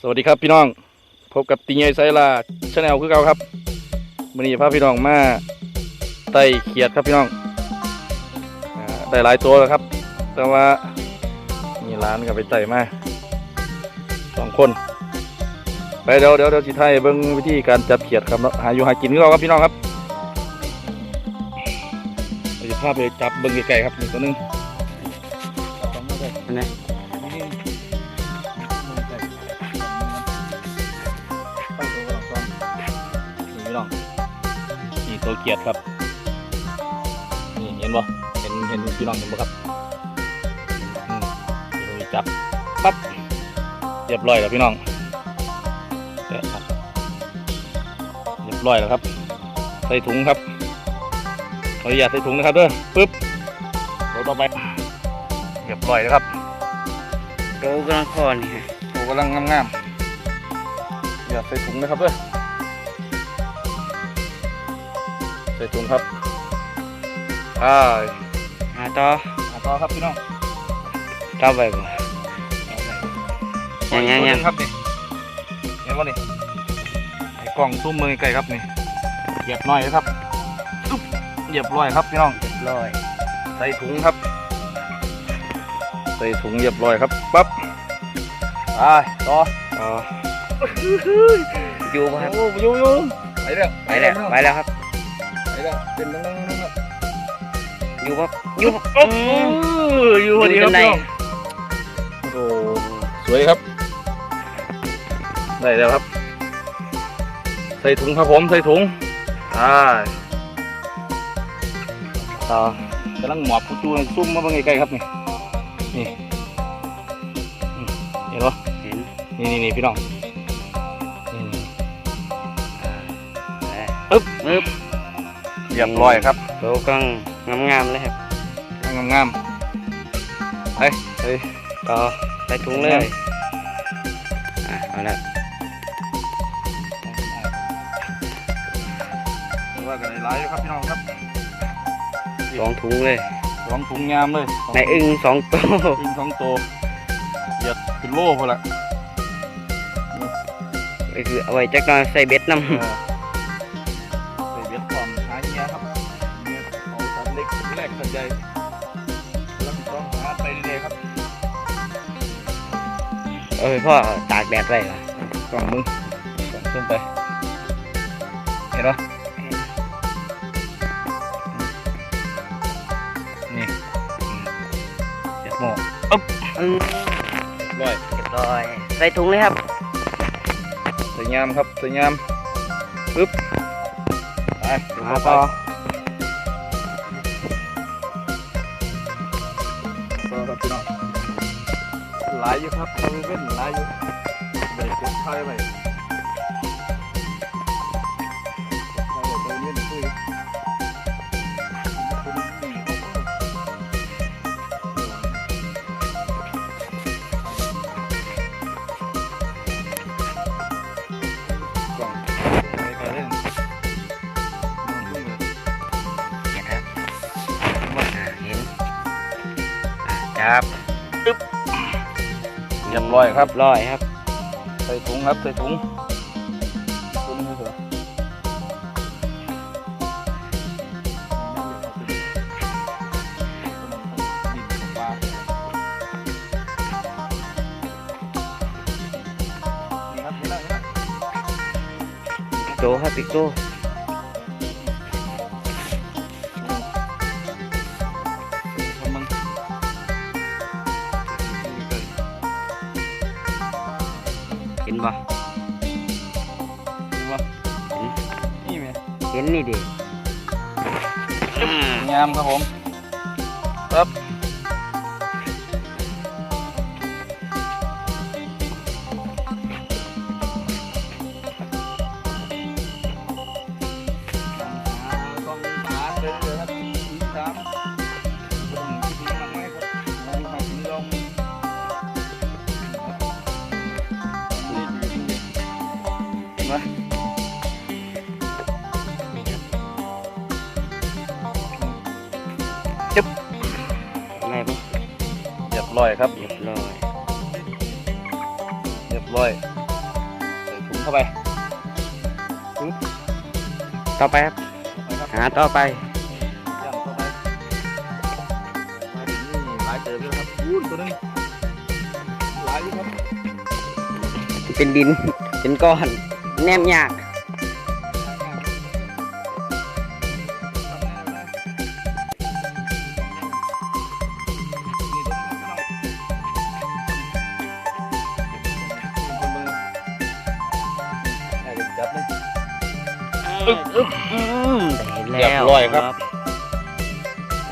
สวัสดีครับพี่น้อง พบกับติงใหญ่ไซลาชาแนลคือเก่าครับวันนี้พาพี่น้องมาไต่เขียดครับพี่น้องอ่าได้หลายตัวแล้วครับ แต่ว่ามีร้านกับไปไต่มาสองคน ไปเดี๋ยวเดี๋ยวเดี๋ยวสิไทยเบิ้งวิธีการจับเขียดครับเนาะหาอยู่หากินคือเราครับพี่น้องครับเราจะพาไปจับเบิ้งไกลๆครับนี่ตัวหนึงอันไตัวเกียดครับนี่เห็นบ่เห็นเห็นพี่น้องเห็นบ่ครับอืมเดี๋ยวจับปั๊บเรียบร้อยแล้วพี่น้องแกะครับเรียบร้อยแล้วครับ ใส่ถุงครับขออนุญาตใส่ถุงนะครับเด้อปึ๊บเดี๋ยวต่อไปเรียบร้อยแล้วครับโตกำลังคอนี่ฮะโอ้กำลังงามๆอย่าใส่ถุงนะครับเด้อ ใส่ถุงครับอ่าหาต่อมาต่อครับพี่น้องต่อไปบ่ยังยังยังครับนี่เห็นว่านี่ไอ้กล่องซุ้มมือไก่ครับนี่เหยียบหน่อยนะครับอุ๊บเหยียบร้อยครับพี่น้องร้อย ใส่ถุงครับ ใส่ถุงเหยียบร้อยครับปั๊บไปต่อต่ออยู่ป่ะครับโอ้ยอยู่อยู่ไปแล้วไปแล้วไปแล้วครับ ไปแล้วเป็นนั่งนั่งนั่งนั่งอยู่ป่ะอยู่ป่ะโอ้ยอยู่พอดีครับในพี่น้องโอ้สวยครับได้แล้วครับ ใส่ถุงครับผมใส่ถุงอ่าต่อกำลังหมอบประตูซุ่มมาบางไกลๆครับนี่นี่อืมเห็นปะเห็นนี่นี่นี่พี่น้องนี่นี่ปึ๊บปึ๊บ เรียบร้อยครับโตกำลังงามๆเลยครับงามงามๆไปไปต่อใส่ถุงเลยอะเอาละว่ากันหลายๆอยู่ครับพี่น้องครับสองถุงเลยสองถุงงามเลยสองในอึ่งสองตัวอึ่งสองโตวเหยียดเป็นโล่พอละก็คือเอาไว้จักหน่อยใส่เบ็ดน้เเอ้ยพ่อตากแดดไว้เหรอกล่องมึงกล่องขึ้นไป เห็นปะนี่เจ็ดโมงอืมร้อยเรียบร้อย ใส่ถุงเลยครับ สวยงามครับ สวยงามปึ๊บ ไปเดี๋ยวมาเข้าไปต่อายอยู่ครับเอาเว้นหลายอยู่เบรกเก็บไทยไว้ไทยไว้ตัวเล่นคุยกล่องไปไปเล่นเห็นครับ รียบร้อยครับร้อยครับ ใส่ถุงครับใส่ถุงถุงให้เถอะนี่ครับนี่นะนี่นะโตครับอีกโต นี่ดิงามครับผมครับต้องหาเลยครับสีสามต้องสีมันไงครับมีควา รียบร้อยครับ เรียบร้อย เรียบร้อยเข้าไปต่อไปครับนะครับหาต่อไปย่ำเข้าไปมาถึงนี่หลายเติมแล้วครับอู้ตัวหนึงหลายอยู่ครับ เป็นดิน เป็นก้อน แนมยาก อึ๊บอึ๊บอืมได้เรียบร้อยครับ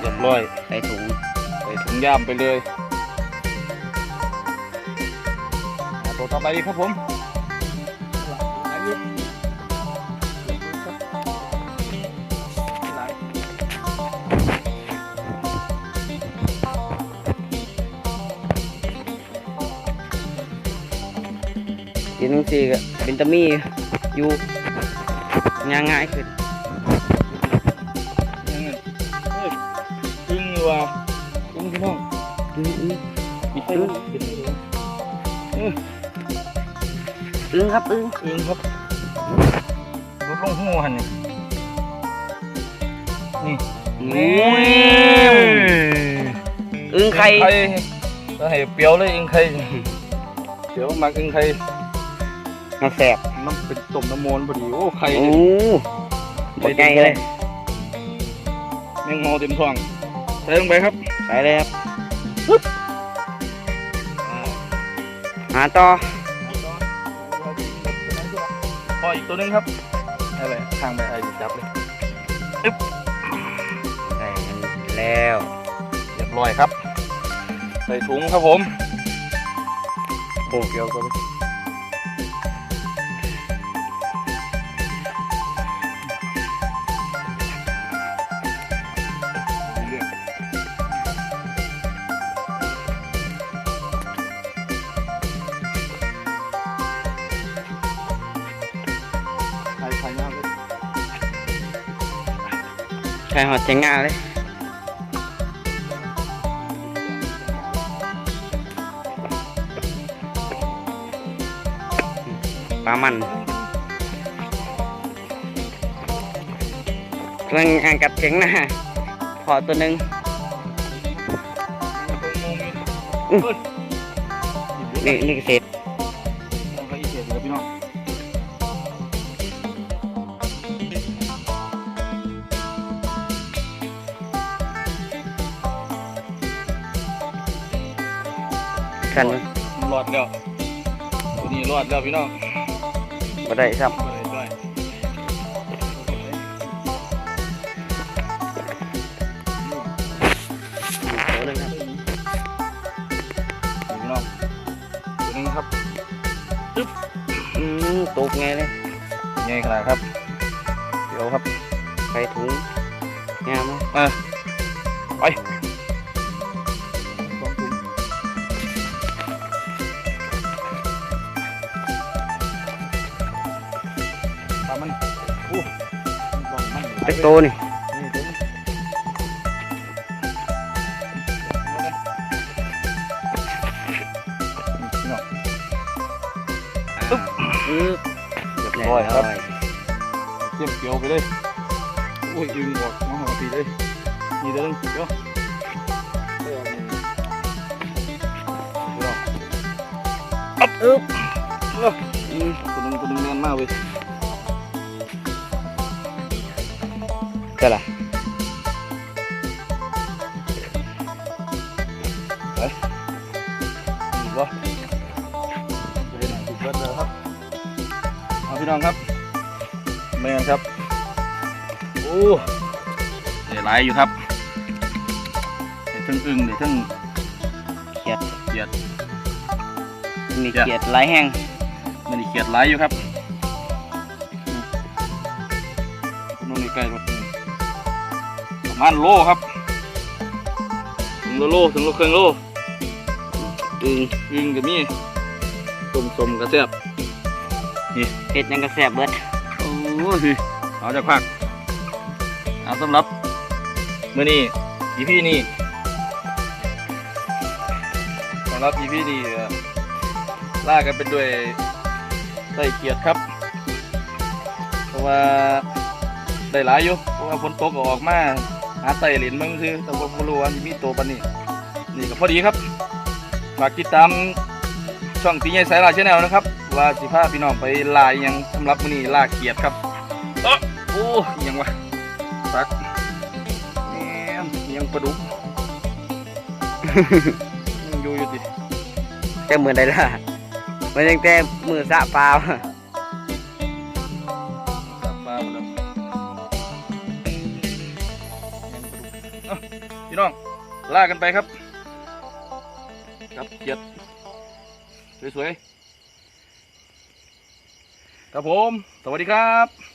เรียบร้อยใส่ถุงใส่ถุงย่ามไปเลยอ่าตัวต่อไปดีครับผมอายุดินทั้งสี่ก็เป็นตะมีอยู่ ง่ายง่ายๆขึ้นยังไงเฮ้ยอึ้งอยู่ว่ะอึ้งพี่น้องอืมอืมปิดไฟก่อนปิดไฟก่อนอึ้งครับอึ้งอึ้งครับลดลงหัวหันนี่นี่อุ้ยอึ้งไข่ก็ให้เปรี้ยวเลยอึ้งไข่เปรี้ยวมากอึ้งไข่ มาแสบน้ำเป็นต้มน้ำมนต์พอดีโอ้ไข่โอ้เนี่ยบดไงเลยแมงเมอเต็มท้องใส่ลงไปครับใส่เลยครับหาต่อพออีกตัวหนึงครับอะไรข้างไปไอ้จับเลยได้แล้วเรียบร้อยครับ ใส่ถุงครับผมโอ้เกี่ยวกัน ใส่หอดเจงงาเลยปลามันกำลังอ่างกัดเข็งนะพอตัวหนึ่งอื้อนี่นี่เสร็จ กันรอดแล้วตัวนี้รอดแล้วพี่น้องมาได้ครับไปเลยด้วยตัวหนึ่งครับพี่น้องตัวนึงครับอืมตกไงเลยใหญ่ขนาดครับ เดี๋ยวครับใส่ถุงงามไหมมาามันอู้บอกมันเล็กโตนี่นี่ตัวนี้พี่น้องอึ๊บอึ๊บเรียบร้อยครับเจียมเกียวไปเลยโอ้ยอึงบอกมาหาปีเลยนี่เดินเดี๋ยวเออนี่เดี๋ยวอึ๊บเอออืมตัวนึงตัวนึงแน่นมากเว้ย ก็ล่ะอีกวะจะได้หนังถูกเบิดเลยครับเอาพี่น้องครับแม่นครับ โอ้เดี๋ยวไหลายอยู่ครับเดี๋ยวทั้งอึงเดี๋ยวทั้งเขียดเขียดมีเขียดหลายแห้งมันอีเขียดไหลายอยู่ครับคุณนุ่นใกล้ๆรถ ประมาณโลครับ ถึงโลโลถึงโลครึ่งโลอึงอึงก็มีต้มสมกระแซ่บเผ็ดยังกระแสบเบิดโอ้ยเอาจากผักเอาสำหรับมื้อนี้อีพี่นี่สำหรับอีพี่นี่เอ่อล่ากันเป็นด้วยไส้เขียดครับราะว่าได้หลายอยู่เพราะว่าฝนตกก็ออกมา หาไต่เหรียญเบิ่งคือแต่ว่าบ่รู้ว่ามีตัวปนนี้นี่ก็พอดีครับฝากติดตามช่องตีใหญ่สายลาชแนลนะครับ ว่าสิพาพี่น้องไปลายยังสำหรับมื้อนี้ลาเกียดครับเอ้อโอ้อิหยังวะปักแหมยังปลาดุกยังอยู่อยู่ติแต่มือได้ละมันยังแต่มือสะเปล่า พี่น้องลากันไปครับกับเกียดสวยๆครับผม สวัสดีครับ